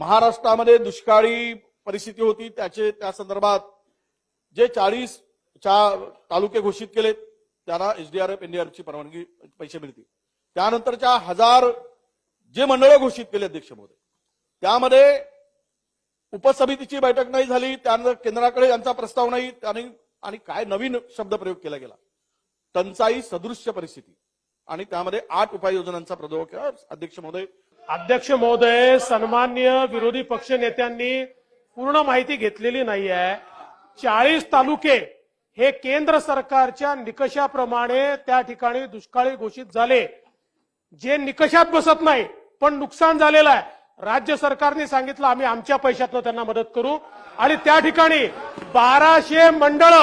महाराष्ट्रामध्ये दुष्काळी परिस्थिती होती त्याचे त्या संदर्भात जे चाळीस तालुके घोषित केलेत त्यांना एसडीआरएफ एनडीआरएफची परवानगी पैसे मिळतील. त्यानंतरच्या हजार जे मंडळं घोषित केले अध्यक्ष महोदय त्यामध्ये उपसमितीची बैठक नाही झाली त्यानंतर केंद्राकडे यांचा प्रस्ताव नाही त्याने आणि काय नवीन शब्द प्रयोग केला गेला? टंचाई सदृश्य परिस्थिती. आणि त्यामध्ये आठ उपाययोजनांचा प्रयोग अध्यक्ष महोदय अध्यक्ष महोदय सन्मान्य विरोधी पक्ष नेत्यांनी पूर्ण माहिती घेतलेली नाही आहे चाळीस तालुके हे केंद्र सरकारच्या निकषाप्रमाणे त्या ठिकाणी दुष्काळी घोषित झाले. जे निकषात बसत नाही पण नुकसान झालेलं आहे. राज्य सरकारने सांगितलं आम्ही आमच्या पैशातनं त्यांना मदत करू. आणि त्या ठिकाणी बाराशे मंडळ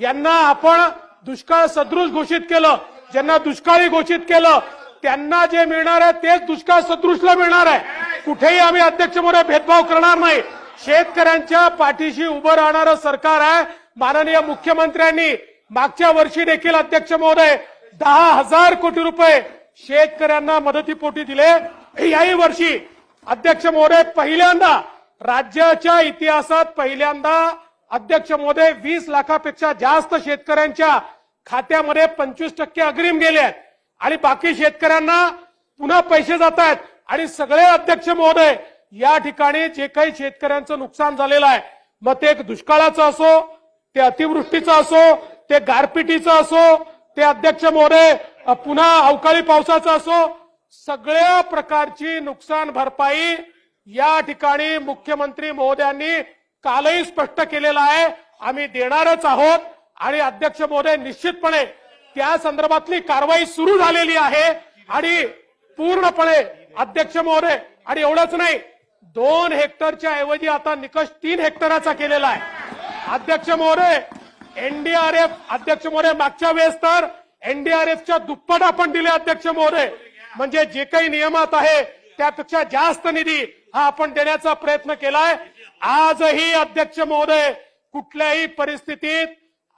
यांना आपण दुष्काळ सदृश घोषित केलं. ज्यांना दुष्काळी घोषित केलं त्यांना जे मिळणार आहे तेच दुष्काळ सदृशला मिळणार आहे. कुठेही आम्ही अध्यक्ष म्हणून भेदभाव करणार नाही. शेतकऱ्यांच्या पाठीशी उभं राहणारं सरकार आहे. माननीय मुख्यमंत्र्यांनी मागच्या वर्षी देखील अध्यक्ष महोदय दहा हजार कोटी रुपये शेतकऱ्यांना मदतीपोटी दिले. याही वर्षी अध्यक्ष महोदय पहिल्यांदा राज्याच्या इतिहासात पहिल्यांदा अध्यक्ष महोदय वीस लाखापेक्षा जास्त शेतकऱ्यांच्या खात्यामध्ये पंचवीस टक्के अग्रिम गेले आहेत. आणि बाकी शेतकऱ्यांना पुन्हा पैसे जात आहेत आणि सगळे अध्यक्ष महोदय या ठिकाणी जे काही शेतकऱ्यांचं नुकसान झालेलं आहे मग ते एक दुष्काळाचं असो ते अतिवृष्टीचं असो ते गारपिटीचं असो ते अध्यक्ष महोदय पुन्हा अवकाळी पावसाचं असो सगळ्या प्रकारची नुकसान भरपाई या ठिकाणी मुख्यमंत्री महोदयांनी कालही स्पष्ट केलेलं आहे. आम्ही देणारच आहोत आणि अध्यक्ष महोदय निश्चितपणे त्या संदर्भातली कारवाई सुरू झालेली आहे आणि पूर्णपणे अध्यक्ष महोदय आणि एवढंच नाही दोन हेक्टरच्या ऐवजी आता निकष तीन हेक्टराचा केलेला आहे. अध्यक्ष महोदय एनडीआरएफ अध्यक्ष महोदय मागच्या वेळेस तर एनडीआरएफच्या दुप्पट आपण दिले अध्यक्ष महोदय. म्हणजे जे काही नियमात आहे त्यापेक्षा जास्त निधी हा आपण देण्याचा प्रयत्न केलाय. आजही अध्यक्ष महोदय कुठल्याही परिस्थितीत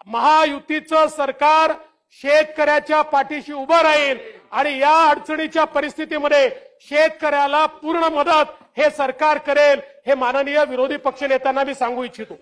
महायुतीचं सरकार शेतकऱ्याच्या पाठीशी उभं राहील आणि या अडचणीच्या परिस्थितीमध्ये शेतकऱ्याला पूर्ण मदत हे सरकार करेल हे माननीय विरोधी पक्षनेत्यांना मी सांगू इच्छितो.